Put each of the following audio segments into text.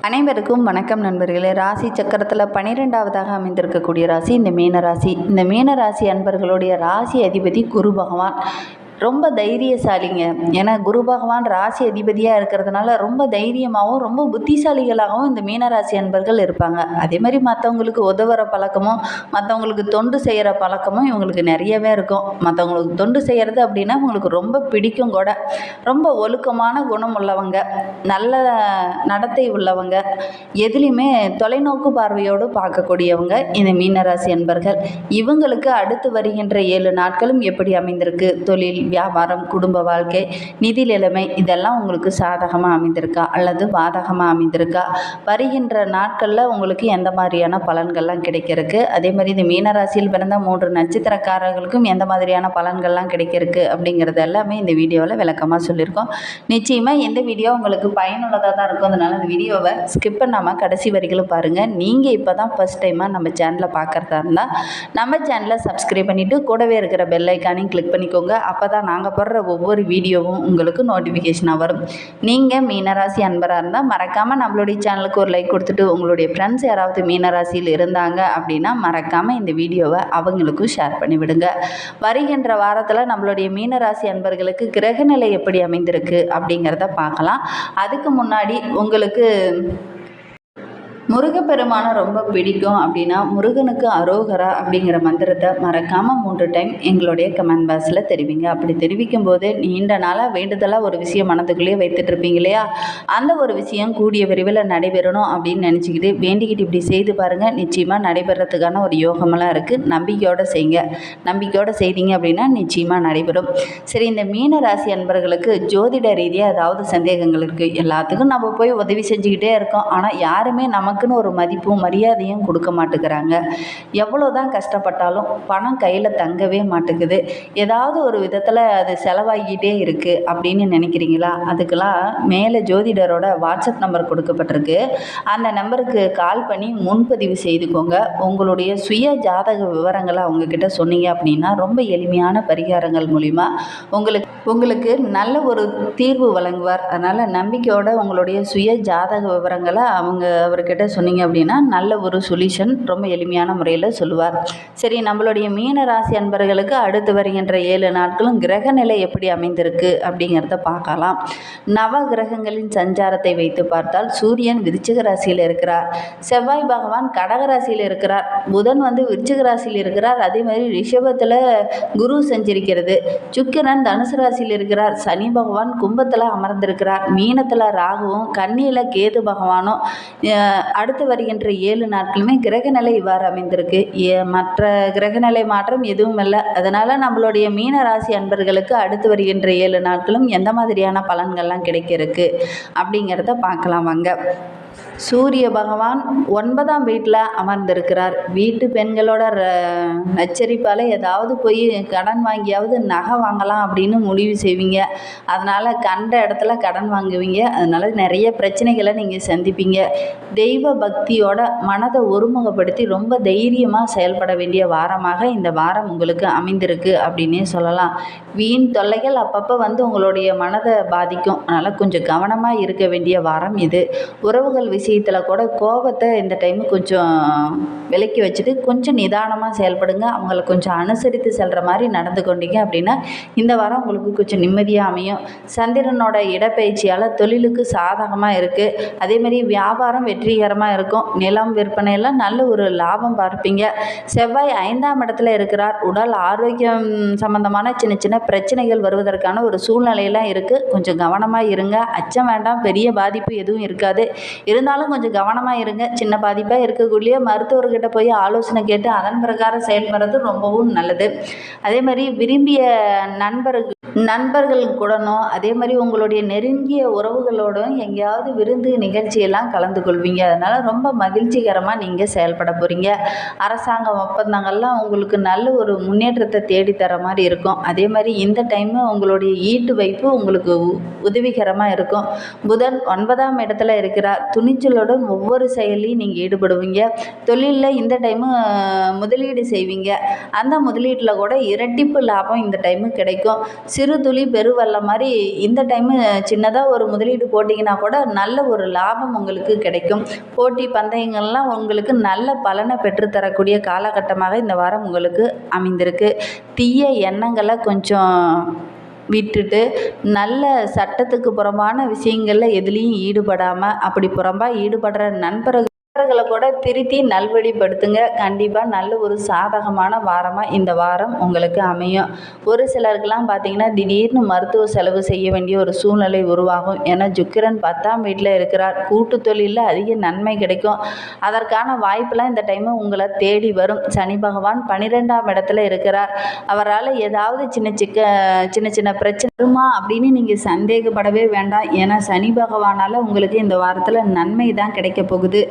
அனைவருக்கும் வணக்கம் நண்பர்களே. ராசி சக்கரத்தில் பன்னிரெண்டாவதாக அமைந்திருக்கக்கூடிய ராசி இந்த மீனராசி. இந்த மீனராசி அன்பர்களுடைய ராசி அதிபதி குரு பகவான். ரொம்ப தைரியசாலிங்க. ஏன்னா குரு பகவான் ராசி அதிபதியாக இருக்கிறதுனால ரொம்ப தைரியமாகவும் ரொம்ப புத்திசாலிகளாகவும் இந்த மீனராசி அன்பர்கள் இருப்பாங்க. அதே மாதிரி மற்றவங்களுக்கு உதவுற பழக்கமும் மற்றவங்களுக்கு தொண்டு செய்கிற பழக்கமும் இவங்களுக்கு நிறையவே இருக்கும். மற்றவங்களுக்கு தொண்டு செய்கிறது அப்படின்னா இவங்களுக்கு ரொம்ப பிடிக்கும் கூட. ரொம்ப ஒழுக்கமான குணம் உள்ளவங்க நல்ல நடத்தை உள்ளவங்க எதுலேயுமே தொலைநோக்கு பார்வையோடு பார்க்கக்கூடியவங்க இந்த மீனராசி அன்பர்கள். இவங்களுக்கு அடுத்து வருகின்ற ஏழு நாட்களும் எப்படி அமைந்திருக்கு? தொழில் வியாபாரம் குடும்ப வாழ்க்கை நிதி நிலைமை இதெல்லாம் உங்களுக்கு சாதகமாக அமைந்திருக்கா? அல்லது பாதகமாக அமைந்திருக்கா? வருகின்ற நாட்களில் உங்களுக்கு எந்த மாதிரியான பலன்கள்லாம் கிடைக்கிறதுக்கு? அதே மாதிரி இந்த மீனராசியில் பிறந்த மூன்று நட்சத்திரக்காரர்களுக்கும் எந்த மாதிரியான பலன்கள்லாம் கிடைக்கிறதுக்கு அப்படிங்கிறது எல்லாமே இந்த வீடியோவில் விளக்கமாக சொல்லியிருக்கோம். நிச்சயமாக இந்த வீடியோ உங்களுக்கு பயனுள்ளதாக தான் இருக்கும். அதனால் இந்த வீடியோவை ஸ்கிப் பண்ணாமல் கடைசி வரிகளும் பாருங்கள் நீங்கள் இப்போ தான் ஃபஸ்ட் டைமாக நம்ம சேனலை பார்க்குறதா இருந்தால் நம்ம சேனலை சப்ஸ்கிரைப் பண்ணிவிட்டு கூடவே இருக்கிற பெல் ஐக்கானையும் கிளிக் பண்ணிக்கோங்க. அப்போ தான் நாங்கள் போடுற ஒவ்வொரு வீடியோவும் உங்களுக்கு நோட்டிஃபிகேஷனாக வரும். நீங்கள் மீனராசி அன்பராக இருந்தால் மறக்காமல் நம்மளுடைய சேனலுக்கு ஒரு லைக் கொடுத்துட்டு உங்களுடைய ஃப்ரெண்ட்ஸ் யாராவது மீனராசியில் இருந்தாங்க அப்படின்னா மறக்காமல் இந்த வீடியோவை அவங்களுக்கும் ஷேர் பண்ணிவிடுங்க வருகின்ற வாரத்தில் நம்மளுடைய மீனராசி அன்பர்களுக்கு கிரகநிலை எப்படி அமைந்திருக்கு அப்படிங்கிறத பார்க்கலாம். அதுக்கு முன்னாடி உங்களுக்கு முருகப்பெருமானை ரொம்ப பிடிக்கும் அப்படின்னா முருகனுக்கு அரோகரா அப்படிங்கிற மந்திரத்தை மறக்காமல் மூன்று டைம் எங்களுடைய கமெண்ட் பாக்ஸில் தெரிவிங்க. அப்படி தெரிவிக்கும் போது நீண்ட நாளாக வேண்டுதலாக ஒரு விஷயம் மனதுக்குள்ளேயே வைத்துட்டு இருப்பீங்க இல்லையா? அந்த ஒரு விஷயம் கூடிய விரைவில் நடைபெறணும் அப்படின்னு நினச்சிக்கிட்டு வேண்டிக்கிட்டு இப்படி செய்து பாருங்கள் நிச்சயமாக நடைபெறத்துக்கான ஒரு யோகமெல்லாம் இருக்குது நம்பிக்கையோடு செய்யுங்க. நம்பிக்கையோடு செய்தீங்க அப்படின்னா நிச்சயமாக நடைபெறும். சரி இந்த மீன ராசி அன்பர்களுக்கு ஜோதிட ரீதியாக ஏதாவது சந்தேகங்கள் இருக்குது எல்லாத்துக்கும் நம்ம போய் உதவி செஞ்சுக்கிட்டே இருக்கோம். ஆனால் யாருமே நமக்கு நமக்குன்னு ஒரு மதிப்பும் மரியாதையும் கொடுக்க மாட்டேங்கிறாங்க. எவ்வளோ தான் கஷ்டப்பட்டாலும் பணம் கையில் தங்கவே மாட்டேங்குது. ஏதாவது ஒரு விதத்தில் அது செலவாகிக்கிட்டே இருக்குது அப்படின்னு நினைக்கிறீங்களா? அதுக்கெல்லாம் மேலே ஜோதிடரோட வாட்ஸ்அப் நம்பர் கொடுக்கப்பட்டிருக்கு. அந்த நம்பருக்கு கால் பண்ணி முன்பதிவு செய்துக்கோங்க. உங்களுடைய சுய ஜாதக விவரங்களை அவங்கக்கிட்ட சொன்னீங்க அப்படின்னா ரொம்ப எளிமையான பரிகாரங்கள் மூலிமா உங்களுக்கு உங்களுக்கு நல்ல ஒரு தீர்வு வழங்குவார். அதனால் நம்பிக்கையோட உங்களுடைய சுய ஜாதக விவரங்களை அவங்க அவர்கிட்ட சொன்னீங்க அப்படின்னா நல்ல ஒரு சொல்யூஷன் ரொம்ப எளிமையான முறையில் சொல்லுவார். சரி நம்மளுடைய மீன ராசி அன்பர்களுக்கு அடுத்து வருகின்ற ஏழு நாட்களும் கிரக நிலை எப்படி அமைந்திருக்கு அப்படிங்கிறத பார்க்கலாம். நவ கிரகங்களின் சஞ்சாரத்தை வைத்து பார்த்தால் சூரியன் விருச்சிக ராசியில் இருக்கிறார். செவ்வாய் பகவான் கடக ராசியில் இருக்கிறார். புதன் வந்து விருச்சிக ராசியில் இருக்கிறார். அதே மாதிரி ரிஷபத்தில் குரு செஞ்சிருக்கிறது. சுக்கிரன் தனுசு ராசியில் இருக்கிறார். சனி பகவான் கும்பத்தில் அமர்ந்திருக்கிறார். மீனத்தில் ராகுவும் கண்ணியில் கேது பகவானும் அடுத்து வருகின்ற ஏழு நாட்களுமே கிரகநிலை இவ்வாறு அமைந்திருக்கு. ஏ- மற்ற கிரகநிலை மாற்றம் எதுவும் இல்லை அதனால் நம்மளுடைய மீன ராசி அன்பர்களுக்கு அடுத்து வருகின்ற ஏழு நாட்களும் எந்த மாதிரியான பலன்கள்லாம் கிடைக்க இருக்கு அப்படிங்கிறத பார்க்கலாம் வாங்க. சூரிய பகவான் ஒன்பதாம் வீட்டில் அமர்ந்திருக்கிறார். வீட்டு பெண்களோட ர- நச்சரிப்பால் ஏதாவது போய் கடன் வாங்கியாவது நகை வாங்கலாம் அப்படின்னு முடிவு செய்வீங்க. அதனால் கண்ட இடத்துல கடன் வாங்குவீங்க. அதனால் நிறைய பிரச்சனைகளை நீங்கள் சந்திப்பீங்க. தெய்வ பக்தியோட மனதை ஒருமுகப்படுத்தி ரொம்ப தைரியமாக செயல்பட வேண்டிய வாரமாக இந்த வாரம் உங்களுக்கு அமைந்திருக்கு அப்படின்னே சொல்லலாம். வீண் தொல்லைகள் அப்பப்போ வந்து உங்களுடைய மனதை பாதிக்கும். அதனால் கொஞ்சம் கவனமாக இருக்க வேண்டிய வாரம் இது. உறவுகள் விஷயம் விஷயத்தில் கூட கோபத்தை இந்த டைமு கொஞ்சம் விலக்கி வச்சுட்டு கொஞ்சம் நிதானமாக செயல்படுங்க. அவங்கள கொஞ்சம் அனுசரித்து செல்கிற மாதிரி நடந்து கொண்டீங்க அப்படின்னா இந்த வாரம் உங்களுக்கு கொஞ்சம் நிம்மதியாக அமையும். சந்திரனோட இடப்பயிற்சியால் தொழிலுக்கு சாதகமாக இருக்குது அதேமாரி வியாபாரம் வெற்றிகரமாக இருக்கும். நிலம் விற்பனையெல்லாம் நல்ல ஒரு லாபம் பார்ப்பீங்க. செவ்வாய் ஐந்தாம் இடத்துல இருக்கிறார். உடல் ஆரோக்கியம் சம்பந்தமான சின்ன சின்ன பிரச்சனைகள் வருவதற்கான ஒரு சூழ்நிலையெல்லாம் இருக்குது கொஞ்சம் கவனமாக இருங்க. அச்சம் வேண்டாம். பெரிய பாதிப்பு எதுவும் இருக்காது. இருந்தாலும் கொஞ்சம் கவனமாக இருங்க. சின்ன பாதிப்பாக இருக்கக்கூடிய மருத்துவர்கிட்ட போய் ஆலோசனை கேட்டு அதன் பிரகாரம் செயல்படுறது ரொம்பவும் நல்லது. அதே மாதிரி விரும்பிய நண்பர்கள் நண்பர்கள் கூடனும் அதே மாதிரி உங்களுடைய நெருங்கிய உறவுகளோடும் எங்கேயாவது விருந்து நிகழ்ச்சியெல்லாம் கலந்து கொள்வீங்க. அதனால் ரொம்ப மகிழ்ச்சிகரமாக நீங்கள் செயல்பட போகிறீங்க அரசாங்க ஒப்பந்தங்கள்லாம் உங்களுக்கு நல்ல ஒரு முன்னேற்றத்தை தேடித்தர மாதிரி இருக்கும். அதே மாதிரி இந்த டைமு உங்களுடைய ஈட்டு வைப்பு உங்களுக்கு உ- உதவிகரமாக இருக்கும். புதன் ஒன்பதாம் இடத்துல இருக்கிறார் துணிச்சலோடும் ஒவ்வொரு செயலையும் நீங்கள் ஈடுபடுவீங்க. தொழிலில் இந்த டைமு முதலீடு செய்வீங்க. அந்த முதலீட்டில் கூட இரட்டிப்பு லாபம் இந்த டைமு கிடைக்கும். சிறு சிறு துளி பெருவெள்ளம் மாதிரி இந்த டைமு சின்னதாக ஒரு முதலீடு போட்டிங்கன்னா கூட நல்ல ஒரு லாபம் உங்களுக்கு கிடைக்கும். போட்டி பந்தயங்கள்லாம் உங்களுக்கு நல்ல பலனை பெற்றுத்தரக்கூடிய காலகட்டமாக இந்த வாரம் உங்களுக்கு அமைந்திருக்கு. தீய எண்ணங்களை கொஞ்சம் விட்டுட்டு நல்ல சட்டத்துக்கு புறம்பான விஷயங்களில் எதுலேயும் ஈடுபடாமல் அப்படி புறம்பாக ஈடுபடுற நண்பர்கள் நண்பர்களை கூட திருத்தி நல்வழிப்படுத்துங்க. கண்டிப்பாக நல்ல ஒரு சாதகமான வாரமாக இந்த வாரம் உங்களுக்கு அமையும். ஒரு சிலருக்கெல்லாம் பார்த்தீங்கன்னா திடீர்னு மருத்துவ செலவு செய்ய வேண்டிய ஒரு சூழ்நிலை உருவாகும். ஏன்னா ஜுக்கிரன் பத்தாம் வீட்டில் இருக்கிறார். கூட்டு தொழிலில் அதிக நன்மை கிடைக்கும். அதற்கான வாய்ப்பெல்லாம் இந்த டைமு உங்களை தேடி வரும். சனி பகவான் பன்னிரெண்டாம் இடத்துல இருக்கிறார். அவரால் ஏதாவது சின்ன சிக்க சின்ன சின்ன பிரச்சனை வருமா அப்படின்னு நீங்கள் சந்தேகப்படவே வேண்டாம். ஏன்னா சனி பகவானால் உங்களுக்கு இந்த வாரத்தில் நன்மை தான் கிடைக்க போகுது.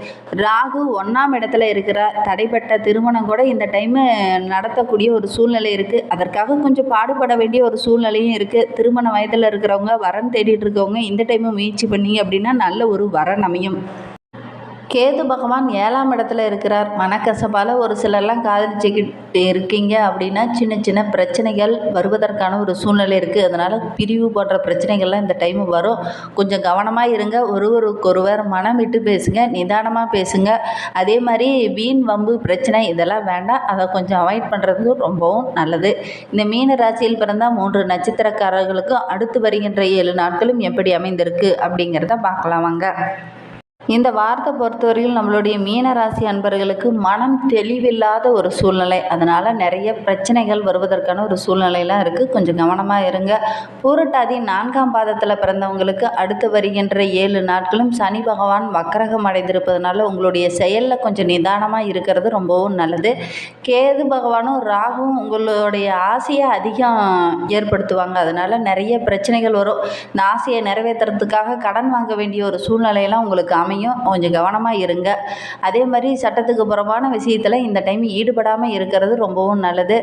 ராகு ஒன்றாம் இடத்துல இருக்கிற தடைப்பட்ட திருமணம் கூட இந்த டைமு நடத்தக்கூடிய ஒரு சூழ்நிலை இருக்குது அதற்காக கொஞ்சம் பாடுபட வேண்டிய ஒரு சூழ்நிலையும் இருக்குது திருமண வயதில் இருக்கிறவங்க வரன் தேடிட்டு இருக்கவங்க இந்த டைமு முயற்சி பண்ணீங்க அப்படின்னா நல்ல ஒரு வரன் அமையும். கேது பகவான் ஏழாம் இடத்துல இருக்கிறார். மனக்கசப்பால் ஒரு சிலர்லாம் காதலிச்சுக்கிட்டு இருக்கீங்க அப்படின்னா சின்ன சின்ன பிரச்சனைகள் வருவதற்கான ஒரு சூழ்நிலை இருக்குது அதனால் பிரிவு போன்ற பிரச்சனைகள்லாம் இந்த டைம் வரும். கொஞ்சம் கவனமாக இருங்க. ஒருவருக்கொருவர் மனம் விட்டு பேசுங்க. நிதானமாக பேசுங்க. அதே மாதிரி வீண் வம்பு பிரச்சனை இதெல்லாம் வேண்டாம். அதை கொஞ்சம் அவாய்ட் பண்ணுறது ரொம்பவும் நல்லது. இந்த மீன ராசியில் பிறந்த மூன்று நட்சத்திரக்காரர்களுக்கும் அடுத்து வருகின்ற ஏழு நாட்களும் எப்படி அமைந்திருக்கு அப்படிங்கிறத பார்க்கலாம் வாங்க. இந்த வாரத்தை பொறுத்தவரையில் நம்மளுடைய மீனராசி அன்பர்களுக்கு மனம் தெளிவில்லாத ஒரு சூழ்நிலை. அதனால் நிறைய பிரச்சனைகள் வருவதற்கான ஒரு சூழ்நிலையெல்லாம் இருக்குது கொஞ்சம் கவனமாக இருங்க. பூரட்டாதி நான்காம் பாதத்தில் பிறந்தவங்களுக்கு அடுத்து வருகின்ற ஏழு நாட்களும் சனி பகவான் வக்கரகம் அடைந்திருப்பதனால உங்களுடைய செயலில் கொஞ்சம் நிதானமாக இருக்கிறது ரொம்பவும் நல்லது. கேது பகவானும் ராகுவும் உங்களுடைய ஆசையை அதிகம் ஏற்படுத்துவாங்க. அதனால் நிறைய பிரச்சனைகள் வரும். இந்த ஆசையை நிறைவேற்றுறதுக்காக கடன் வாங்க வேண்டிய ஒரு சூழ்நிலையெல்லாம் உங்களுக்கு அமையும். கொஞ்சம் கவனமாக இருங்க. அதே மாதிரி சட்டத்துக்கு புறமான விஷயத்தில் இந்த டைம் ஈடுபடாமல் இருக்கிறது ரொம்பவும் நல்லது.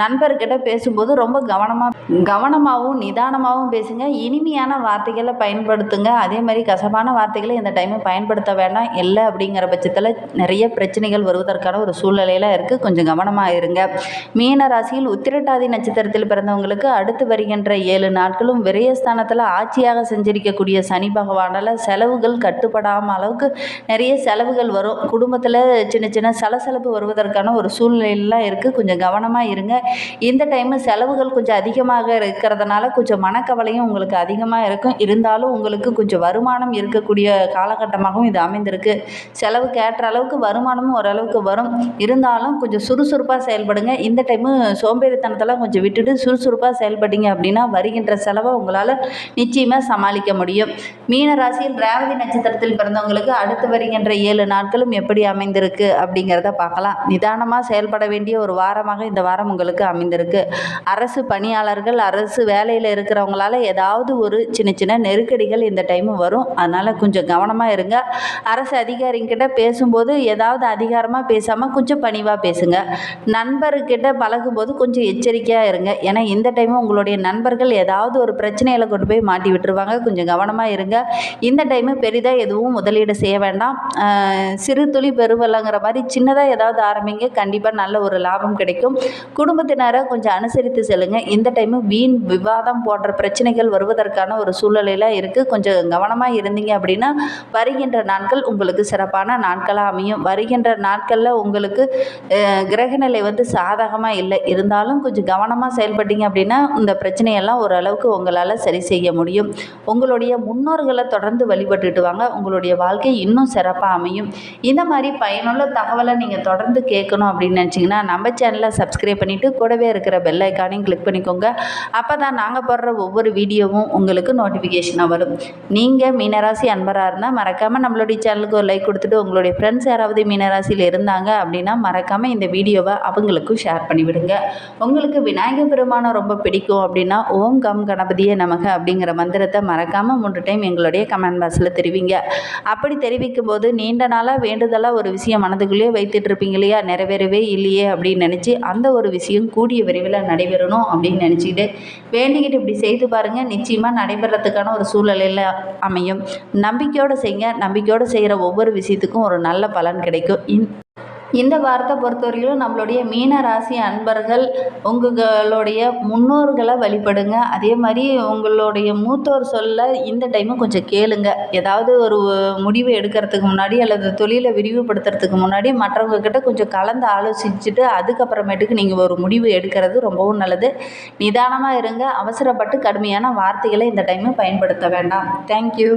நண்பர்கிட்ட பேசும்போது ரொம்ப கவனமாக கவனமாகவும் நிதானமாகவும் பேசுங்க. இனிமையான வார்த்தைகளை பயன்படுத்துங்க. அதே மாதிரி கசப்பான வார்த்தைகளை இந்த டைமு பயன்படுத்த வேண்டாம். இல்லை அப்படிங்கிற பட்சத்தில் நிறைய பிரச்சனைகள் வருவதற்கான ஒரு சூழ்நிலையில் இருக்குது கொஞ்சம் கவனமாக இருங்க. மீன ராசியில் உத்திரட்டாதி நட்சத்திரத்தில் பிறந்தவங்களுக்கு அடுத்து வருகின்ற ஏழு நாட்களும் விரயஸ்தானத்தில் ஆட்சியாக செஞ்சிருக்கக்கூடிய சனி பகவானால் செலவுகள் கட்டுப்படாமல் அளவுக்கு நிறைய செலவுகள் வரும். குடும்பத்தில் சின்ன சின்ன சலசலப்பு வருவதற்கான ஒரு சூழ்நிலையெல்லாம் இருக்குது கொஞ்சம் கவனமாக இருங்க. இந்த டைமு செலவுகள் கொஞ்சம் அதிகமாக இருக்கிறதுனால கொஞ்சம் மனக்கவலையும் உங்களுக்கு அதிகமாக இருக்கும். இருந்தாலும் உங்களுக்கு கொஞ்சம் வருமானம் இருக்கக்கூடிய காலகட்டமாகவும் இது அமைந்திருக்கு. செலவுக்கு ஏற்ற அளவுக்கு வருமானமும் ஓரளவுக்கு வரும். இருந்தாலும் கொஞ்சம் சுறுசுறுப்பாக செயல்படுங்க. இந்த டைமு சோம்பேறித்தனத்தெல்லாம் கொஞ்சம் விட்டுட்டு சுறுசுறுப்பாக செயல்பட்டீங்க அப்படின்னா வருகின்ற செலவை உங்களால் நிச்சயமாக சமாளிக்க முடியும். மீன ராசியில் ரேவதி நட்சத்திரத்தில் பிறந்தவங்களுக்கு அடுத்து வருகின்ற ஏழு நாட்களும் எப்படி அமைந்திருக்கு அப்படிங்கிறத பார்க்கலாம். நிதானமாக செயல்பட வேண்டிய ஒரு வாரமாக இந்த வாரம் உங்களுக்கு அமைந்திருக்கு. அரசு பணியாளர்கள் அரசு வேலையில் இருக்கிறவங்களால ஏதாவது ஒரு சின்ன சின்ன நெருக்கடிகள் இந்த டைம் வரும். அதனால் கொஞ்சம் கவனமாக இருங்க. அரசு அதிகாரிங்கிட்ட பேசும்போது ஏதாவது அதிகாரமாக பேசாமல் கொஞ்சம் பணிவாக பேசுங்க. நண்பர்கிட்ட பழகும்போது கொஞ்சம் எச்சரிக்கையாக இருங்க. ஏன்னா இந்த டைமும் உங்களுடைய நண்பர்கள் ஏதாவது ஒரு பிரச்சனையில் கொண்டு போய் மாட்டி விட்டுருவாங்க. கொஞ்சம் கவனமாக இருங்க. இந்த டைமு பெரிதாக எதுவும் முதல் முதலீடு செய்ய வேண்டாம். சிறு துளி பெருவல்லங்கிற மாதிரி சின்னதாக ஏதாவது ஆரம்பிங்க. கண்டிப்பாக நல்ல ஒரு லாபம் கிடைக்கும். குடும்பத்தினரை கொஞ்சம் அனுசரித்து செல்லுங்கள் இந்த டைமு வீண் விவாதம் போன்ற பிரச்சனைகள் வருவதற்கான ஒரு சூழ்நிலையில் இருக்குது கொஞ்சம் கவனமாக இருந்தீங்க அப்படின்னா வருகின்ற நாட்கள் உங்களுக்கு சிறப்பான நாட்களாக அமையும். வருகின்ற நாட்களில் உங்களுக்கு கிரகநிலை வந்து சாதகமாக இல்லை. இருந்தாலும் கொஞ்சம் கவனமாக செயல்பட்டீங்க அப்படின்னா இந்த பிரச்சனையெல்லாம் ஓரளவுக்கு உங்களால் சரி செய்ய முடியும். உங்களுடைய முன்னோர்களை தொடர்ந்து வழிபட்டுட்டு வாங்க. உங்களுடைய வாழ்க்கை இன்னும் சிறப்பாக அமையும். இந்த மாதிரி பயனுள்ள தகவலை நீங்கள் தொடர்ந்து கேட்கணும் அப்படின்னு நினச்சிங்கன்னா நம்ம சேனலை சப்ஸ்கிரைப் பண்ணிவிட்டு கூடவே இருக்கிற பெல் ஐக்கானையும் கிளிக் பண்ணிக்கோங்க. அப்போ தான் நாங்கள் போடுற ஒவ்வொரு வீடியோவும் உங்களுக்கு நோட்டிஃபிகேஷனாக வரும். நீங்கள் மீனராசி அன்பராக இருந்தால் மறக்காமல் நம்மளுடைய சேனலுக்கு ஒரு லைக் கொடுத்துட்டு உங்களுடைய ஃப்ரெண்ட்ஸ் யாராவது மீனராசியில் இருந்தாங்க அப்படின்னா மறக்காமல் இந்த வீடியோவை அவங்களுக்கும் ஷேர் பண்ணிவிடுங்க. உங்களுக்கு விநாயகர் பெருமானை ரொம்ப பிடிக்கும் அப்படின்னா ஓம் கம் கணபதியே நமக அப்படிங்கிற மந்திரத்தை மறக்காமல் மூன்று டைம் எங்களுடைய கமெண்ட் பாக்ஸில் தெரிவிங்க. அப்படி தெரிவிக்கும் போது நீண்ட நாளாக வேண்டுதலாக ஒரு விஷயம் மனதுக்குள்ளேயே வைத்துட்டு இருப்பீங்க இல்லையா? நிறைவேறவே இல்லையே அப்படின்னு நினச்சி அந்த ஒரு விஷயம் கூடிய விரைவில் நடைபெறணும் அப்படின்னு நினச்சிக்கிட்டு வேண்டிக்கிட்டு இப்படி செய்து பாருங்கள் நிச்சயமாக நடைபெறத்துக்கான ஒரு சூழ்நிலையில் அமையும். நம்பிக்கையோடு செய்யுங்க நம்பிக்கையோடு செய்கிற ஒவ்வொரு விஷயத்துக்கும் ஒரு நல்ல பலன் கிடைக்கும். இன் இந்த வாரத்தை பொறுத்தவரையிலும் நம்மளுடைய மீன ராசி அன்பர்கள் உங்களுடைய முன்னோர்களை வழிபடுங்க. அதே மாதிரி உங்களுடைய மூத்தோர் சொல்ல இந்த டைமும் கொஞ்சம் கேளுங்க. ஏதாவது ஒரு முடிவு எடுக்கிறதுக்கு முன்னாடி அல்லது தொழிலை விரிவுபடுத்துறதுக்கு முன்னாடி மற்றவங்க கிட்ட கொஞ்சம் கலந்து ஆலோசிச்சுட்டு அதுக்கப்புறமேட்டுக்கு நீங்கள் ஒரு முடிவு எடுக்கிறது ரொம்பவும் நல்லது. நிதானமாக இருங்க. அவசரப்பட்டு கடுமையான வார்த்தைகளை இந்த டைமு பயன்படுத்த வேண்டாம். தேங்க்யூ